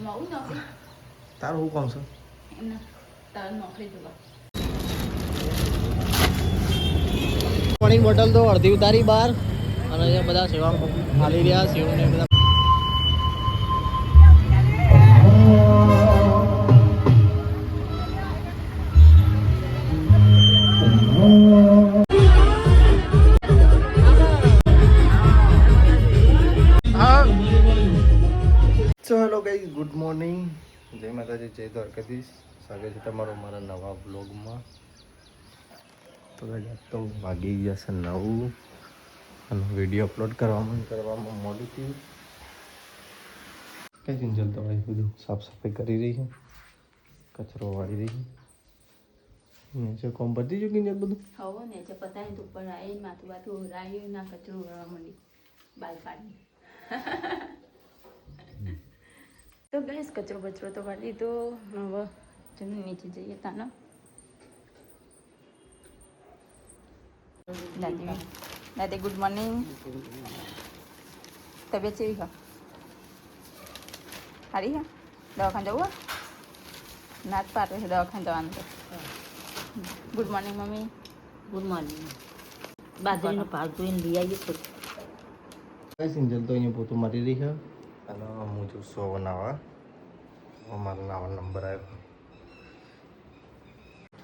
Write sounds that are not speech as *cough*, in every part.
મઉ નોકરી તારું હું કોમ છે એમને તાર નોકરી જોવા પાણી બોટલ તો અડધી ઉતારી બહાર અને અહીંયા બધા સેવા ખાલી રહ્યા સેવને બધા ગુડ મોર્નિંગ. જય માતાજી, જય દ્વારકાધીશ. સ્વાગત છે તમારું મારા નવા બ્લોગમાં તો તો વાગી ગયા છે નવું અને વીડિયો અપલોડ કરવામાં કરવામાં મોડી થયું કઈ કિંજલ તો ભાઈ બધું સાફ સફાઈ કરી રહી છે, કચરો વાળી રહી છે. નીચે કોમ પતી ગયું કિંજલ બધું? હવે ને જે પતાય તો ઉપર આવી માથું બાથું રાયું ના કચરો ઉરવા મળી બાલ કાઢી *laughs* તો ગેસ કચરો બચરો તો કાઢી તો હવે ચલો નીચે જઈએ તાનો દાદી દાદી ગુડ મોર્નિંગ તબિયત કેવી હા સારી હા દવાખાને જવું ના જ પાડે છે દવાખાને જવાનું તો good morning mummy good morning બાજરીનો ભાગ જોઈને લઈ આવીએ તો કઈ સિંજલ તો અહીંયા પોતું મારી રહી છે અને હું છું સો નાવા મારો નાવા નંબર આવ્યો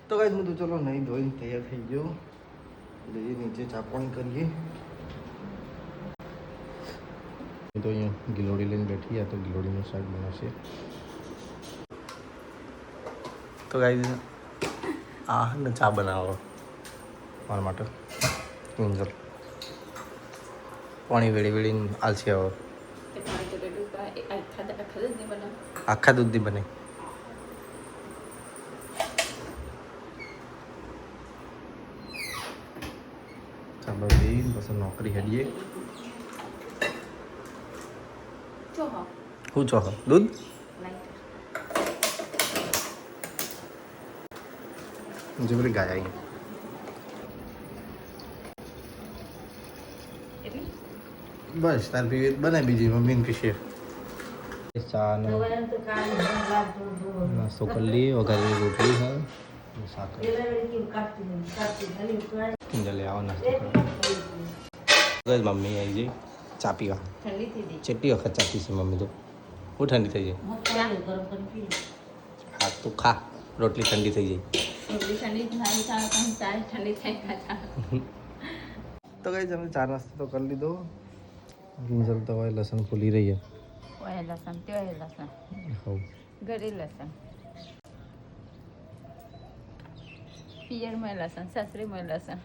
તો કઈ હું તો ચલો નહીં ધોઈને તૈયાર થઈ ગયો જઈએ નીચે ચાપણી કરીએ તો અહીંયા ગિલોડી લઈને બેઠી આ તો ગિલોડીનું શાક બનાવશે તો ગાઈ આ ને ચા બનાવો મારા માટે સિંજલ પાણી વેળી વેળીને આલસી આવો આખા દૂધની બને. ચાલો જઈ પછી નોકરી હેડીએ. શું છો દૂધ? જે પેલી ગાય આવી. બસ તાર પીવી બને બીજી મમ્મીને ચા ને તો કાંઈ નાસ્તો કરી લઈએ વઘારેલી રોટલી હા અને શાક જલ્દી આવો નાસ્તો કરો બસ મમ્મી આવી જઈ ચા પીવા ઠંડી થઈ ગઈ કેટલી વખત ચા પીશે મમ્મી તો હું ઠંડી થઈ જાય ચાલુ ગરમ કરી પી હા તું ખા રોટલી ઠંડી થઈ જાય થોડી ઠંડી થાય ચાલે પણ ચાય ઠંડી થાય ખાતા તો કઈ તમે ચા નાસ્તો તો કરી લીધો કિંજલ તો હવે લસણ ફૂલી રહી છે ઓય લસણ તે ઓય લસણ. હવ. ઘરે લસણ. પિયરમાં લસણ સાસરીમાં લસણ.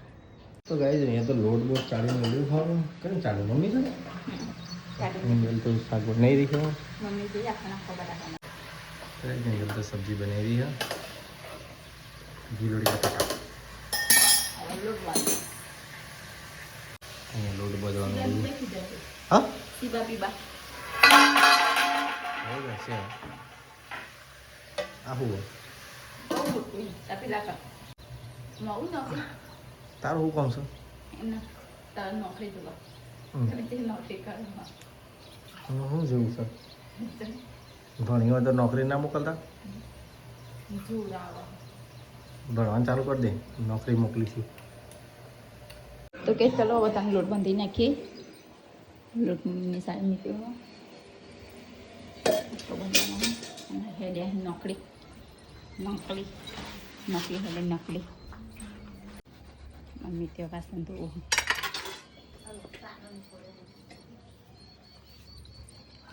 તો ગાઈ અહીંયા તો લોટ બોટ ચાળી મળ્યું ખાવાનું. કઈ ચાલે મમ્મી છે કિંજલ તો શાક બનાવી રહી છે મમ્મી આખા તો સબ્જી બનાવી રહી છે. ગીલોડી બટાકા. લોટ વાળો અહીંયા લોટ બધવાનું હા? પીબા પીબા. તારું કામ છે એમને તાર તે નોકરી કરવા શું જેવું છે ઘણી વાર તો નોકરી ના મોકલતા ભણવાનું ચાલુ કરી દે નોકરી મોકલી છે તો કે ચલો હવે તમે લોટ બાંધી નાખીએ લોટની સારી મૂક્યો તો બાંધવાનો. અને હેડે નોકરી નોકરી નોકરી હેડે નોકરી મમ્મી તે તો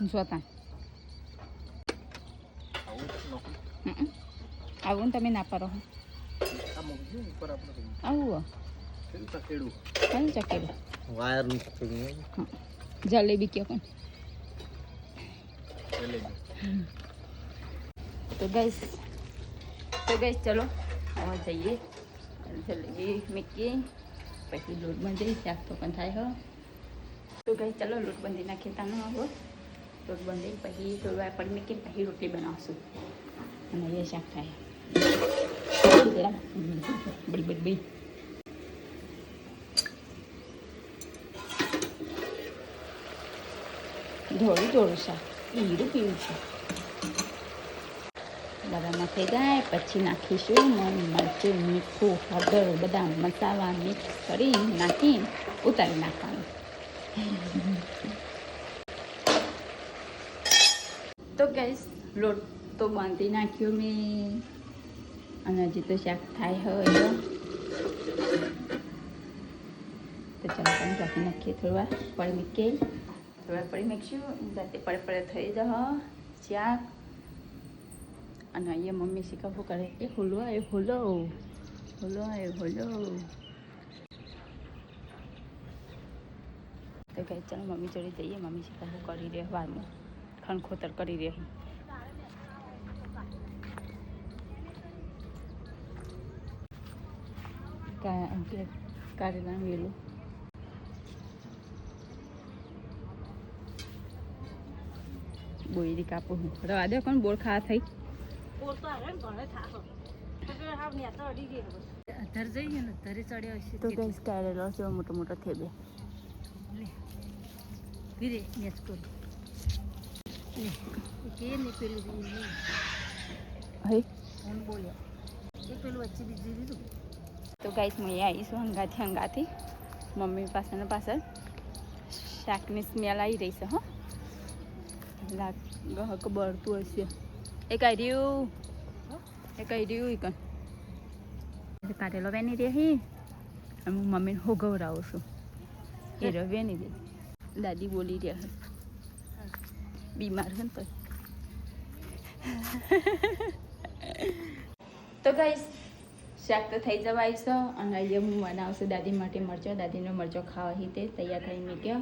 જોતા આવું તમે ના પારો આવું જલેબી કયો પણ તો ગઈશ તો ગઈશ ચલો, હવે જઈએ. જલેબી મૂકીએ પછી લોટ બાંધી શાક તો પણ થાય, હો. તો ગઈ ચલો લોટ બાંધી નાખીએ તાનો હવે. લોટ બાંધી પછી થોડું વાપર મૂકીને પછી રોટલી બનાવશું. અને એ શાક થાય. બડી બડી બડી. ધોળું ધોળું શાક. ઈરું પીવું છે. બરાબર થઈ જાય, પછી નાખીશું મરચું, મીઠું, હળદર, બધા મસાલા મિક્સ કરી નાખી ઉતારી નાખવાનું. તો ગેસ લોટ તો બાંધી નાખ્યો મેં. અને હજી તો શાક થાય હોય તો ચાલો તમે રાખી નાખીએ થોડી વાર પણ મૂકીએ. પડી મૂકશું. જાતે પડે પડે થઈ જશે શાક અને અહીંયા મમ્મી શીખવું કરે એ હોલો એ હોલો. હોલો એ હોલો. તો કહે ચાલો મમ્મી જોડે જઈએ. મમ્મી શીખવું કરી રહે વારમાં ખણખોતર કરી રહે કારેલા વેલું. બોયરી કાપો હું. રવા દે કોણ બોર ખા થઈ. અધર જઈએ ને ધરે ચડ્યો હશે તો કઈ કારેલો છે મોટો મોટો થઈ બે ધીરે મેચ કરું. કે ને પેલું દીધું કોણ બોલ્યો. એ પેલું વચ્ચે બીજી દીધું તો ગાઈસ હું અહીંયા આવીશું હંગાથી હંગાથી. મમ્મી પાછળ ને પાછળ. શાકની સ્મેલ આવી રહી છે હો. લાગ ગહક બળતું હશે એ કઈ રહ્યું એ કઈ રહ્યું કણ કાઢેલો વેની રહી અને હું મમ્મીને હોગવડાવું છું એ રહ્યો વેની દાદી બોલી રહ્યા બીમાર છે ને તો તો ગાઈશ શાક તો થઈ જવાય છે. અને અહીંયા હું બનાવશું દાદી માટે મરચો. દાદીનો મરચો ખાવા હિતે તૈયાર થઈ મૂક્યો.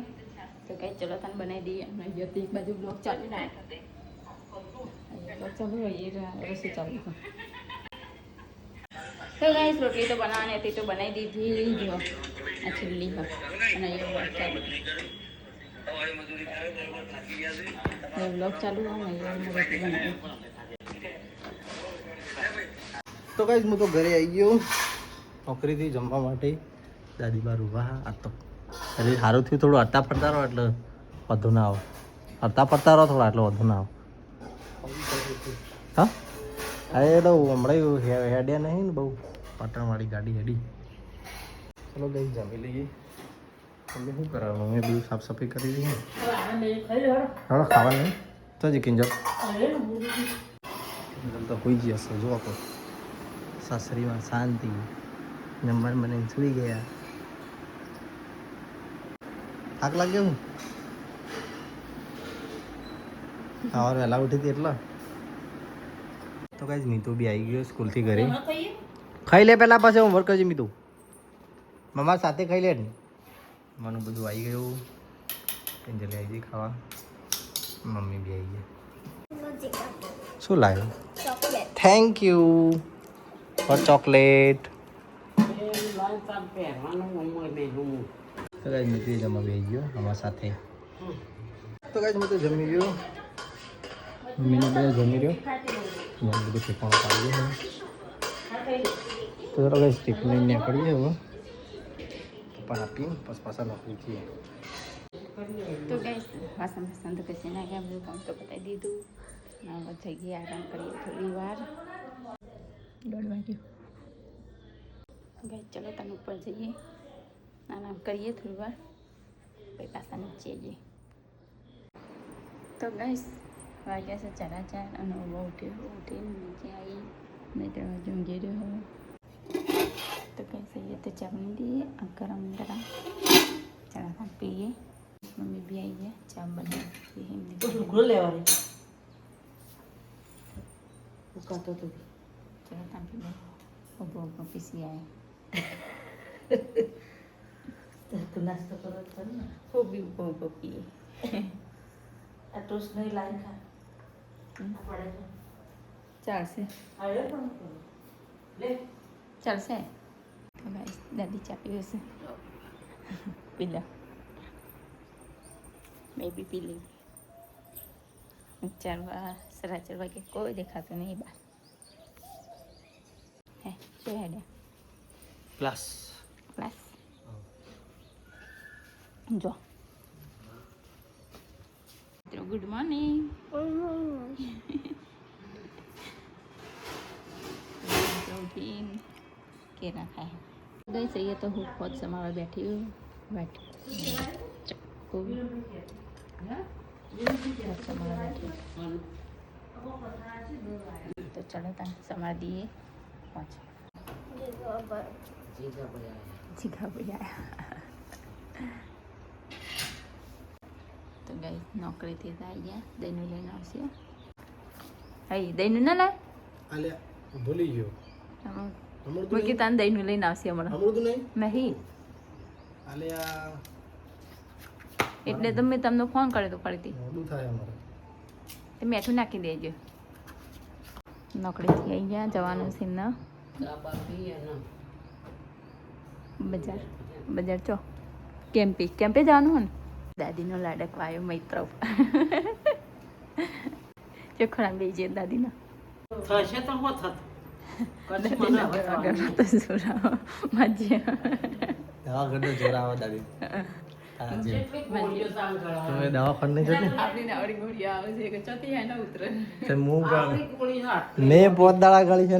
તો કઈ ચલો તને બનાવી દઈએ અને અહીંયા તો એક બાજુ બ્લોક ચાલુ ને બ્લોક ચાલુ હોય એ રસોઈ ચાલુ તો ગાઈસ રોટલી તો બનાવવાની હતી તો બનાવી દીધી જો આ છેલ્લી હા અને અહીંયા બ્લોક ચાલુ બ્લોક ચાલુ રોટલી બનાવી તો કઈ હું તો ઘરે આવી ગયો. નોકરીથી જમવા માટે. દાદી બાર ઊભા આ તો એટલે સારું થયું થોડું હરતા ફરતા રહો એટલે વધુ ના આવો. હરતા ફરતા રહો થોડા એટલે વધુ ના આવો. હા? અરે એટલે હમણાં હેડ્યા નહીં ને બહુ. પાટણવાળી ગાડી હેડી. ચલો ગઈ, જમી લઈએ. તમે શું કરાવવાનું મેં બધું સાફ સફાઈ કરી દઈએ હા ખાવા નહીં. તો જ કિંજલ. તો તો હોઈ જશે જોવા કોઈ સાસરીમાં શાંતિ. નંબર મને સુઈ ગયા. થાક લાગ્યો હું? સવારે વહેલા ઉઠી હતી એટલા. તો કઈ મીતુ બી આવી ગયો સ્કૂલથી ઘરે. ખાઈ લે પહેલા પાસે હું વર્ક કરજે મીતુ મમ્મા સાથે ખાઈ લે ને. મને બધું આવી ગયું. અંજલી આવી ગઈ ખાવા. મમ્મી બી આવી ગઈ શું લાવ્યું? થેન્ક યુ ફોર ચોકલેટ તો ગાઈસ મિત્ર જમવા બે ગયો અમારા સાથે. તો ગાઈસ મિત્ર તો જમી ગયો. મમ્મીને બધા જમી રહ્યો મને બધું ઠેકાણું પાડી ગયું તો ચાલો ગાઈસ ટિફિન લઈને નીકળીએ હવે. પપ્પા આપી પછી પાછા નોકરી છીએ તો ગઈ વાસણ વાસણ તો કશી નાખ્યા બધું કામ તો બતાવી દીધું. હવે ગઈ આરામ કરીએ થોડી વાર. દોઢ વાગ્યું. ગઈ ચલો તમે ઉપર જઈએ. આરામ કરીએ થોડી વાર. પછી પાછા નીચે જઈએ. તો ગઈશ વાગ્યા છે ચારા ચાર અને ઊભો ઉઠ્યો ઉઠીને નીચે આવી. મેં તો હજુ ઊંઘી રહ્યો તો કંઈ સહીએ તો ચા બની દઈએ ગરમ ગરમ ચારા ભાત પીએ. મમ્મી બી આવી ગયા. ચા બનાવી લેવાની. ઉકાતો તો ચલો તાપી દે ઊભો ઊભો પીસી આવ્યા *laughs* તો નાસ્તો કરો ખરું ને હું બી ઊભો પીએ આ ટોસ્ટ નહીં લાઈન ખા ચાલશે ચાલશે દાદી ચાપી હશે પીલા મેં બી પી લઈ ચાર વા સાડા ચાર વાગે કોઈ દેખાતું નહીં બહાર હે શું હેડે જો. ગુડ મોર્નિંગ ઉઠી કેરા ખાય? ગઈ સહીએ તો હું ખોદ સમાવા બેઠી બેઠી ચક્કુ. સમાવા બેઠી તો ચલો તા સમા દીએ પાંચ જીગા ભૈયા તો ગઈ નોકરીથી આવી ગયા દહીંનું લઈને આવશે હઈ દહીંનું ના લાય આલ્યા ભૂલી ગયો મૂકી તાન દહીંનું લઈને આવશે હમણાં અમૃત નહીં નહીં આલ્યા એટલે તો મેં તમને ફોન કર્યો તો ફરીથી મોડું થાય અમારે તે મેઠું નાખી દેજો નોકરીથી આવી ગયા જવાનું છે ને બજાર બજાર ચો કેમ્પી કેમ્પે જવાનું હોય ને દાદીનો લાડક આવ્યો મૈત્ર જો ખરા બે છે દાદીનો થશે તો હું થત મેં પોત દાડા ગાળી છે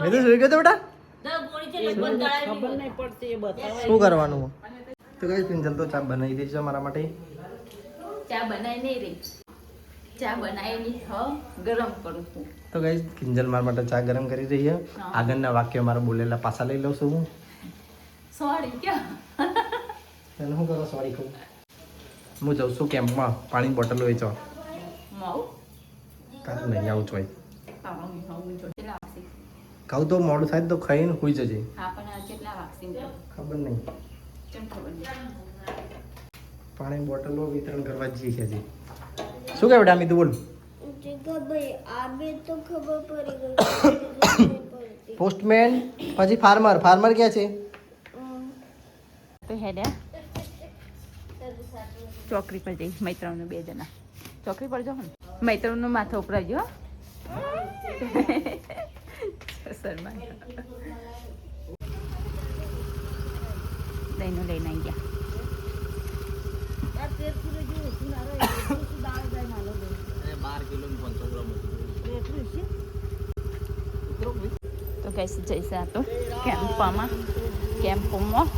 મેં તો સુઈ ગયો બેટા ખબર નહીં પડતી એ બતાવે શું કરવાનું તો કઈ પિંજલ તો ચા બનાવી દેજો મારા માટે. ચા બનાવી નહીં રે. ચા બનાવેલી હ ગરમ કરું છું. તો ગાઈસ કિંજલ મારા માટે ચા ગરમ કરી રહી છે આગળના વાક્ય મારા બોલેલા પાછા લઈ લઉં છું હું. સોરી ક્યાં? એને શું કરો સોરી કહું? હું જઉં છું કેમ્પમાં પાણી બોટલ વેચવા કાલ નહીં આવું છું ભાઈ કહું તો મોડું થાય તો ખાઈને હોઈ જજે. ખબર નહીં. પાણી બોટલો વિતરણ કરવા જઈએ છીએ શું કહે બેટા અમિત બોલ ભાઈ આ બે તો પડતી પોસ્ટમેન, પછી ફાર્મર. ફાર્મર ક્યાં છે? તો હેડ્યા ચોકરી પર જઈ મૈત્રનું બે જણા. ચોકરી પર જાઓ ને. મૈત્રનું માથા ઉપરાજો શર્મા *laughs* દહીંનું લઈને આવી ગયા તો કઈ જઈશે આ તો કેમ્પમાં. કેમ્પમાં.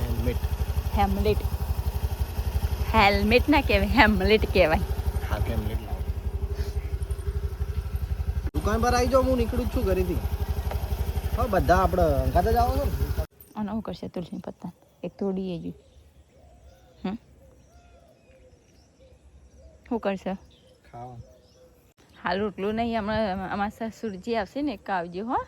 હેલ્મેટ હેમલેટ હેલ્મેટ ના કહેવાય હેમલેટ કહેવાય. દુકાન પર આવી જાઓ હું નીકળું જ છું ઘરેથી. હા બધા આપણે અંગાતે જ આવો છો અને હું કરશે તુલસી પત્તા. એક થોડી જુ. હમ. શું કરશે? હાલ રોટલું નહીં હમણાં અમારા સાસુરજી આવશે ને એક આવજો હો.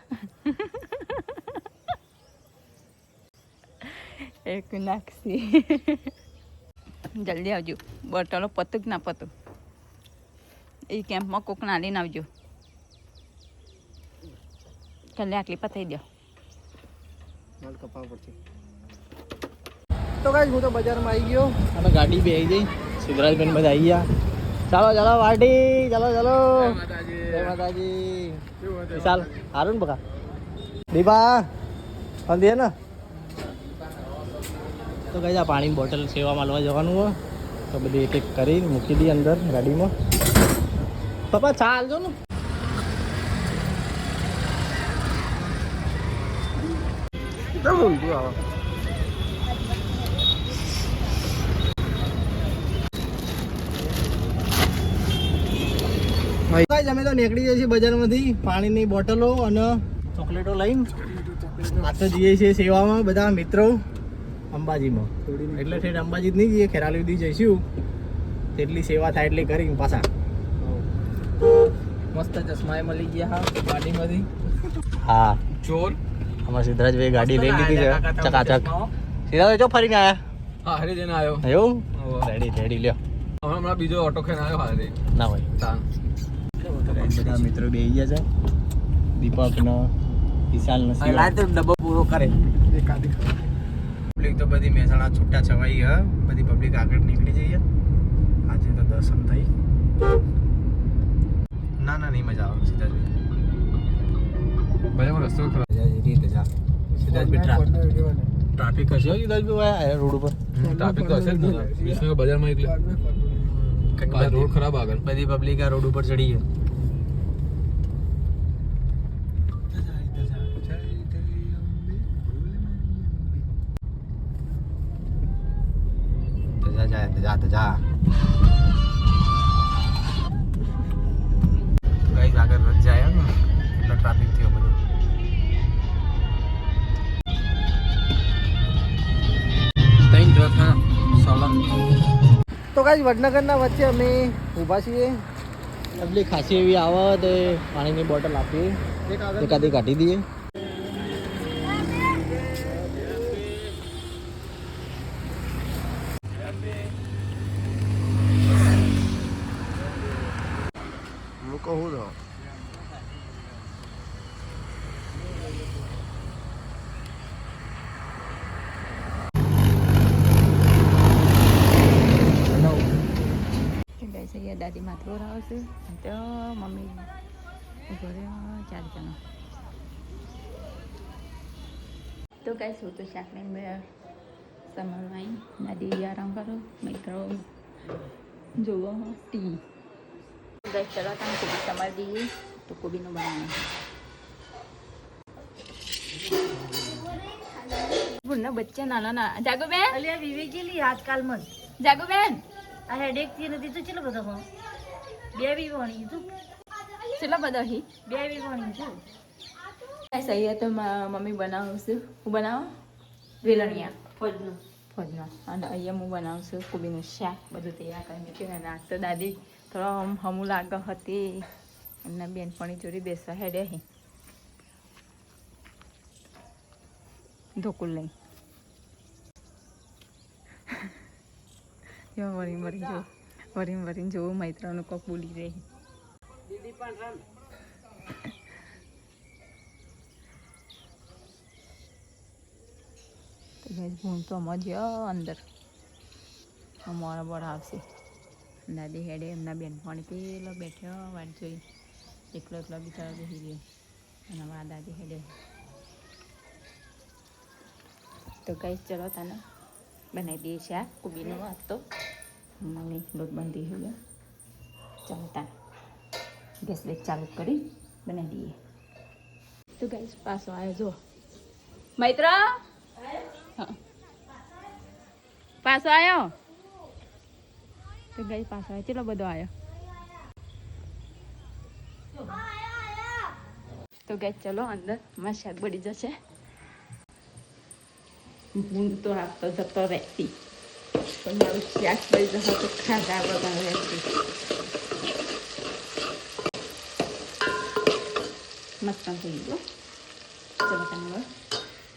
એક નાખશી. જલ્દી આવજો. બોટલો પતું કે ના પતું એ કેમ્પમાં કોક ના લઈને આવજો. કાલે આટલી પતાવી દો. માલ પડશે. તો ગાઈસ હું તો બજારમાં આવી ગયો. અને ગાડી બે આવી ગઈ. સિદ્ધરાજબેન બધા આવી ગયા. ચાલો ચાલો વાડી ચાલો ચાલો. જય માતાજી. વિશાલ હારું ને બકા? દીપા અંધી ને. તો કઈ આ પાણીની બોટલ સેવા માલવા જવાનું હોય. તો બધી એક એક કરી મૂકી દી અંદર ગાડીમાં. પપ્પા ચા હાલજો ને. કેમ ઊંધું આવે? ગાઈસ અમે તો નીકળી જઈએ છીએ બજારમાંથી પાણીની બોટલો અને ચોકલેટો લઈને. આ તો જઈએ છીએ સેવામાં બધા મિત્રો અંબાજીમાં. એટલે ઠેઠ અંબાજી જ નહીં જઈએ ખેરાલી સુધી જઈશું. તેટલી સેવા થાય એટલી કરી પાછા. મસ્ત ચશ્મા મળી ગયા હા ગાડીમાંથી. હા. ચોર. અમારા સિદ્ધરાજભાઈ ગાડી લઈ લીધી છે. ચકાચક. સિદ્ધરાજ ચો ફરીને આયા. હા હરી જઈને આવ્યો એવું. રેડી રેડી લ્યો. હમણાં બીજો ઓટો ખેન આવ્યો હારે. ના તાન બધા મિત્રો બે ગયા છે. દીપક નો વિશાલ નો ડબ્બો પૂરો કરે. પબ્લિક તો બધી મહેસાણા છૂટા છવાઈ ગયા બધી પબ્લિક આગળ નીકળી જઈએ. આજે તો દર્શન થઈ. ના ના નહીં મજા આવે સીધા બજારમાં રસ્તો ખરાબ. રીતે જા. સીધા ટ્રાફિક હશે હો સીધા રોડ ઉપર? ટ્રાફિક તો હશે જ ને. બજારમાં એટલે રોડ ખરાબ આગળ. બધી પબ્લિક આ રોડ ઉપર ચડી છે જાય જા ગાઈસ આગળ રજ જાય ને એટલે ટ્રાફિક થયો બધું ત્રણ તો ગાઈસ, વડનગરના વચ્ચે અમે ઊભા છીએ. એટલી ખાસી એવી આવે તો પાણીની બોટલ આપીએ એકાદી કાઢી દઈએ હું કહું તો ગાઈસ અહીંયા દાદી માથું આવશે તો મમ્મી ઊભો રહ્યો ચાર જણા તો ગાઈસ શું તો શાક લઈને બે સમારવાઈ નદી આરામ કરો મિત્રો જુઓ ટી ગાઈસ ચલો તમે કોબી સમાર દઈએ તો કોબીનું ભૂલના બચ્ચા નાના નાના જાગો બેન અલ્યા વિવેક ગયેલી આજકાલમાં જ જાગો બેન આ હેડેકથી નથી તો ચલો બધો બે બી વણી તું ચલો બધા હી? બે બી છે. ગાઈસ અહીંયા તો મમ્મી બનાવું છું. હું બનાવું? વેલણિયા. ફોજનું. ફોજનો. અને અહીંયા હું બનાવું છું કોબીનું શાક. બધું તૈયાર કરી મૂક્યું અને આજ તો દાદી થોડો હમું લાગે હતી. એમના બેનપણી જોડી બેસવા હેડે હી. ધોકુલ લઈ. જો વરી વરીમ જો વરી વરી જોવું મૈત્રનું કોક બોલી રહી તો ગાઈસ ભૂણ તો અંદર. અમારા બળ આવશે. દાદી હેડે, એમના બેનપણી પેલો બેઠ્યો વાટ જોઈ એકલો એકલો બિચારો બેસી ગયો અને અમારા દાદી હેડે. તો કઈ ચલો તને બનાવી દઈએ શાક આ કુબીનો તો. મમ્મી લોટ બાંધી ગયો ચાલો તાને. ગેસ બેગ ચાલુ કરી બનાવી દઈએ. તો ગાઈસ પાછો આવ્યો જો મૈત્ર. પાછો આવ્યો તો ગઈ પાછો આવ્યો ચેટલો બધો આવ્યો તો ગાઈ ચલો અંદરમાં શાક બળી જશે. ભૂંગ તો આપતો જતો રહેતી. પણ મારું શાક બળી જશે તો ખાધા બધા રહેતી. મસ્ત થઈ ગયો ચલો તમે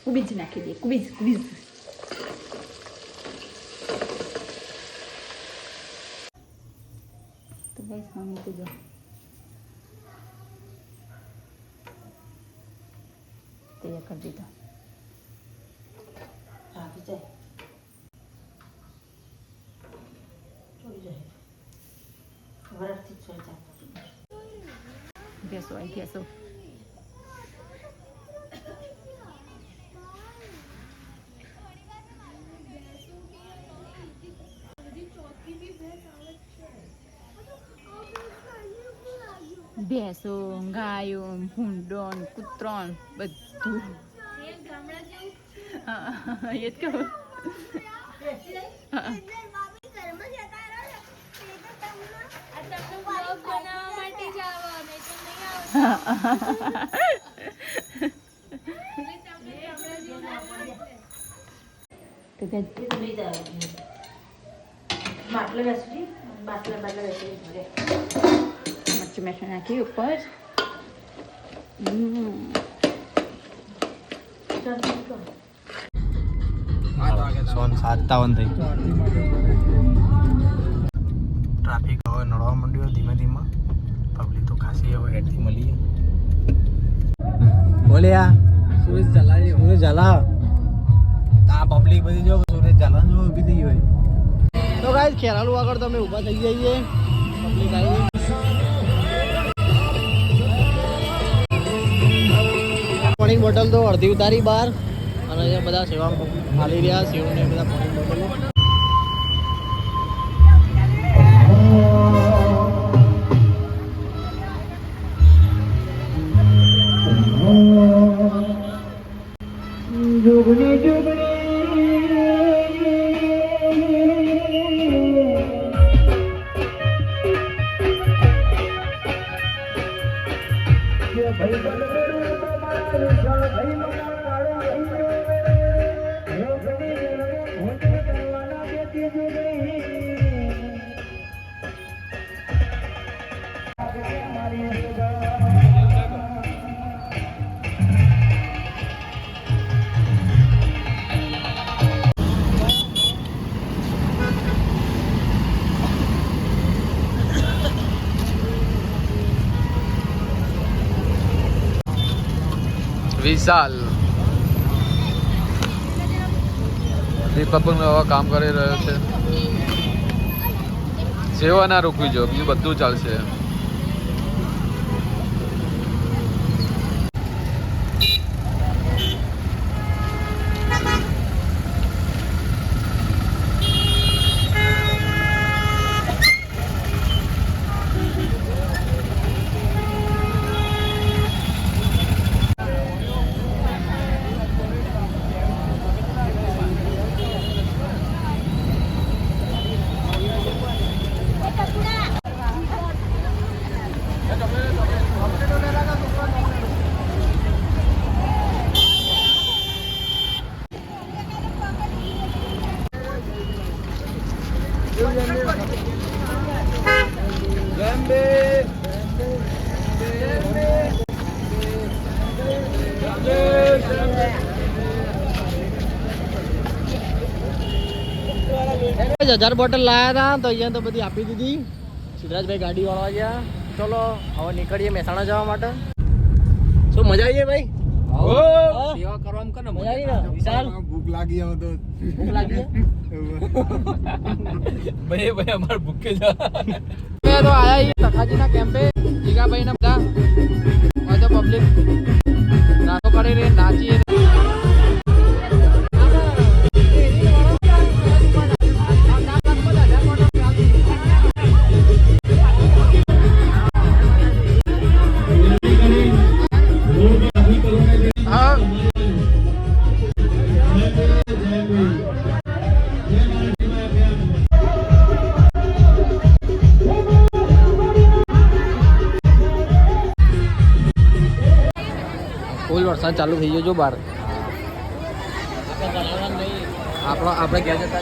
કુબીજ નાખી દઈએ કુબીજ કુબીજ તો બસ તો જો તૈયાર કરી દીધો આવી જાય જાય વરસથી ચોરી ભેંસો ગાયો ભૂંડો ને કૂતરો ને બધું હા, એ જ કહું હા. તો કે બાટલા બેસી બાટલા બાટલા બેસી ઘરે મરચું મેઠું નાખી ઉપર. સોન સાતાવન થઈ ટ્રાફિક હવે નડવા માંડ્યો ધીમે ધીમે. પબ્લિક તો ખાસી હવે હેડથી મળી બોલ્યા સુરેશ જલા સુરેશ જલા આ પબ્લિક બધી જો સુરેશ જલા જો ઊભી થઈ હોય. તો ગાઈસ ખેરાલુ આગળ તમે ઊભા થઈ જઈએ. પબ્લિક આવી પાણી બોટલ તો અડધી ઉતારી બહાર. અને બધા સેવા ખાલી રહ્યા સેવને બધા પાણી બોટલો. વિશાલ. દીપક પણ હવે કામ કરી રહ્યો છે. સેવા ના રોકવી જો બીજું બધું ચાલશે. હજાર બોટલ લાયા હતા તો અહીંયા તો બધી આપી દીધી. સિદ્ધરાજભાઈ ગાડી વાળવા ગયા. ચલો હવે નીકળીએ મહેસાણા જવા માટે. શું મજા આવી. ભાઈ સેવા કરવામાં કરે મજા આવી. વિશાલ? ભૂખ લાગી હવે તો. ભૂખ લાગી? *laughs* ભાઈ ભાઈ અમારે ભૂકે જા તો આયા તખાજીના કેમ્પે જીગાભાઈ ચાલુ થઈ ગયો જો બાર. આપણો આપણે ઘેર જતા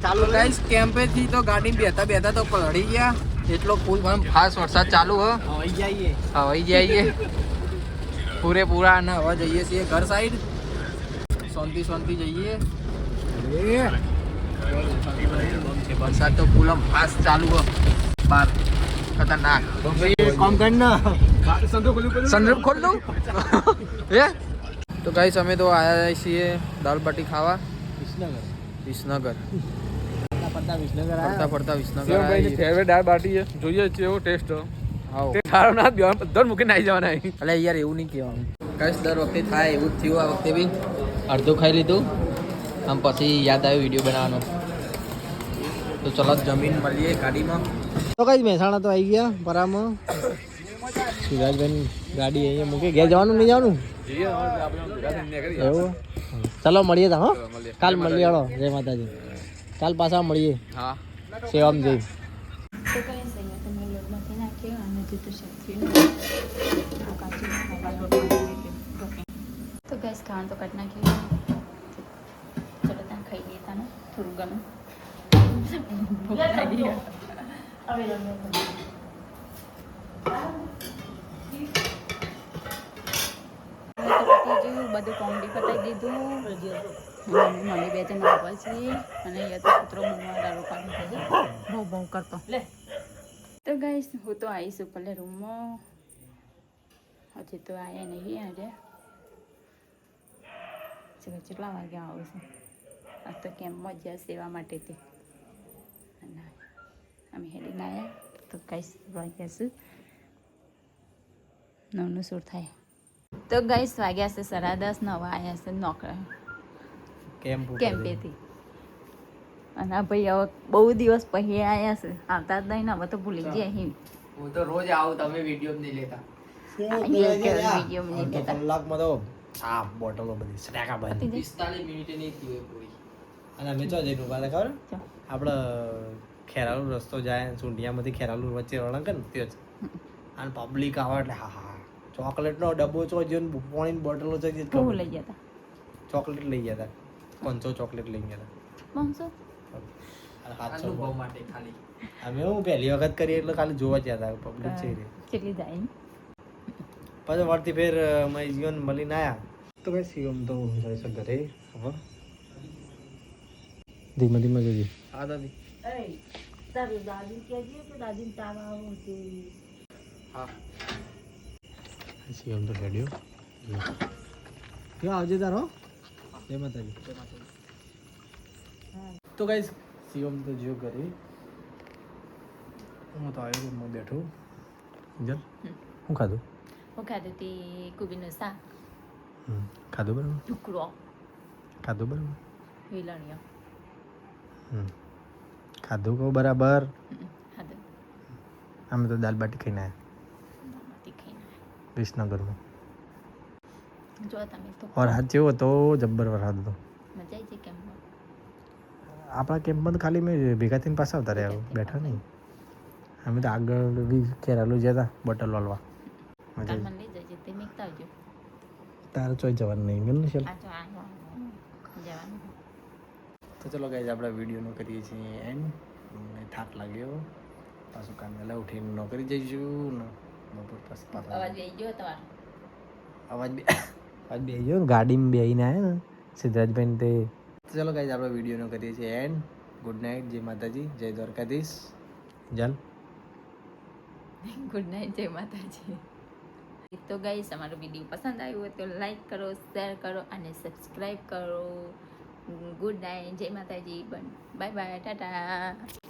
ચાલુ ગાઈસ કેમ્પે થી તો ગાડી બેઠા બેઠા તો પલળી ગયા. એટલો ફૂલ ફાસ્ટ વરસાદ ચાલુ હ. હવાઈ જઈએ. હવાઈ જઈએ. પૂરેપૂરા અને હવા જઈએ છીએ ઘર સાઈડ શાંતિ શાંતિ જઈએ. વરસાદ તો પૂલમ ફાસ્ટ ચાલુ હ. બાર. ખતરનાક. કોમ કર ના. સંદર્ભ ખોલ દઉં? હે? તો ગાઈસ અમે તો આયા છીએ દાળ બાટી ખાવા. વિસનગર. વિસનગર. ફરતા ફરતા વિસનગર ફેવરેટ દાળ બાટી છે. જોઈએ છે એવો ટેસ્ટ તે થારો ના બેવાનું બધા મૂકીને આવી જવાના અહીં. યાર એવું નહીં કહેવાનું. કઈશ દર વખતે થાય એવું જ થયું આ વખતે બી. અડધું ખાઈ લીધું. આમ પછી યાદ આવ્યો વીડિયો બનાવવાનો. તો ચલો જમીન મળીએ ગાડીમાં. તો કઈ મહેસાણા તો આવી ગયા પરામાં. શિવરાજભાઈ ગાડી અહીંયા મૂકી. ઘેર જવાનું નહીં જવાનું? એવું? ચલો મળીએ તા હો. કાલ મળીએ હળો. જય માતાજી. કાલ પાછા મળીએ. હા. સેવામ જઈ. તો ગેસ ખાવાનું તો કટ નાખ્યો અને જુદું શાક થયું આ કાચું ખાવા લોટમાંથી નાખ્યું ઓકે તો ગેસ ખાવાનું તો કાઢી નાખ્યું ચલો ત્યાં ખાઈ લઈએ તાને થોડું ઘણું ભૂખ લાગી ગઈ. પતી ગયું બધું કોમેડી પતાવી દીધું મમ્મી મમ્મી બે જણ આવવા છે અને અહીંયા તો કૂતરો મોમાં દારૂ પાડી છે બહુ બહુ કરતો તો ગાઈસ હું તો આવીશું પહેલે રૂમમાં હજી તો આવ્યા નહીં આજે ચલો કેટલા વાગ્યા આવું છું આ તો કેમ મજા સેવા માટે તે. અને અમે હેડીને આવ્યા તો ગાઈસ વાગ્યા છે. નવનું શૂટ થાય. તો ગાઈસ વાગ્યા છે સાડા દસ નવા આવ્યા છે નોકરા. કેમ કેમ્પેથી અને આ ભાઈ હવે બહુ દિવસ પછી આવ્યા છે. આવતા જ નહીં ને હવે તો ભૂલી ગયા અહીં હું તો રોજ આવું તમે વીડિયો નહીં લેતા. વીડિયો નહીં લેતા. કલાકમાં તો આ બોટલો બધી. નહીં થયું પૂરી. અને અમે ચો જઈને ઊભા ખબર? આપણે ખેરાલુ રસ્તો જાય સુંઢિયામાંથી ખેરાલુ વચ્ચે વળાંક ને તે જ. અને પબ્લિક આવે એટલે હા હા ચોકલેટનો ડબ્બો ચો જો પાણીની બોટલો છે જે લઈ ગયા હતા ચોકલેટ લઈ ગયા હતા પાંચસો ચોકલેટ લઈ ગયા હતા પાંચસો? સાતસો અનુભવ માટે ખાલી. અમે હું પહેલી વખત કરીએ એટલે ખાલી જોવા જ હતા પબ્લિક છે કેટલી જાય પછી વળતી ફેર અમે જીવન મળીને આવ્યા તો કઈ શિવમ તો જાય ઘરે હવે ધીમે ધીમે જજે. હા દાદી. તારું દાદી કહેજે કે દાદીને તાવ આવો છે? હા. શિવમ તો હેડ્યો. ક્યાં આવજે તારો જય માતાજી. તો ગાઈસ શિવમ તો જો ઘરે હું તો આવ્યો રૂમમાં બેઠો. જલ હું ખાધું? હું ખાધું તે કુબીનું શાક. ખાધું બરાબર? ખાધું. ખાધું કહું બરાબર? અમે તો દાલ બાટી ખાઈને આવ્યા વિસનગરમાં વરસાદ જેવો હતો જબ્બર વરસાદ હતો. આપણા કેમ્પમાં તો ખાલી મેં ભેગા થઈને પાછા આવતા રહ્યા બેઠા નહીં. અમે તો આગળ બી ખેરાલું ગયા હતા બોટલ વાળવા. મજા તારે ચોઈ જવાનું નહીં ગયું ને તો ચલો ગાઈઝ આપણે વિડીયોનો કરીએ છીએ એન્ડ મને થાક લાગ્યો. પાછું કામ વહેલા ઉઠીને નોકરી જઈશું. ને બપોર પછી પાછા અવાજ આવી ગયો તમારો. અવાજ બે અવાજ બે ગયો ગાડીમાં બેહીને આવ્યા ને? સિદ્ધરાજભાઈ તે તો ચલો ગાઈઝ આપણે વિડીયોનો કરીએ છીએ એન્ડ ગુડ નાઇટ જય માતાજી જય દ્વારકાધીશ. ચાલ. ગુડ નાઇટ જય માતાજી. તો ગાઈસ અમારો વીડિયો પસંદ આવ્યો હોય તો લાઈક કરો શેર કરો અને સબસ્ક્રાઈબ કરો. ગુડ નાઇટ જય માતાજી બાય બાય ટાટા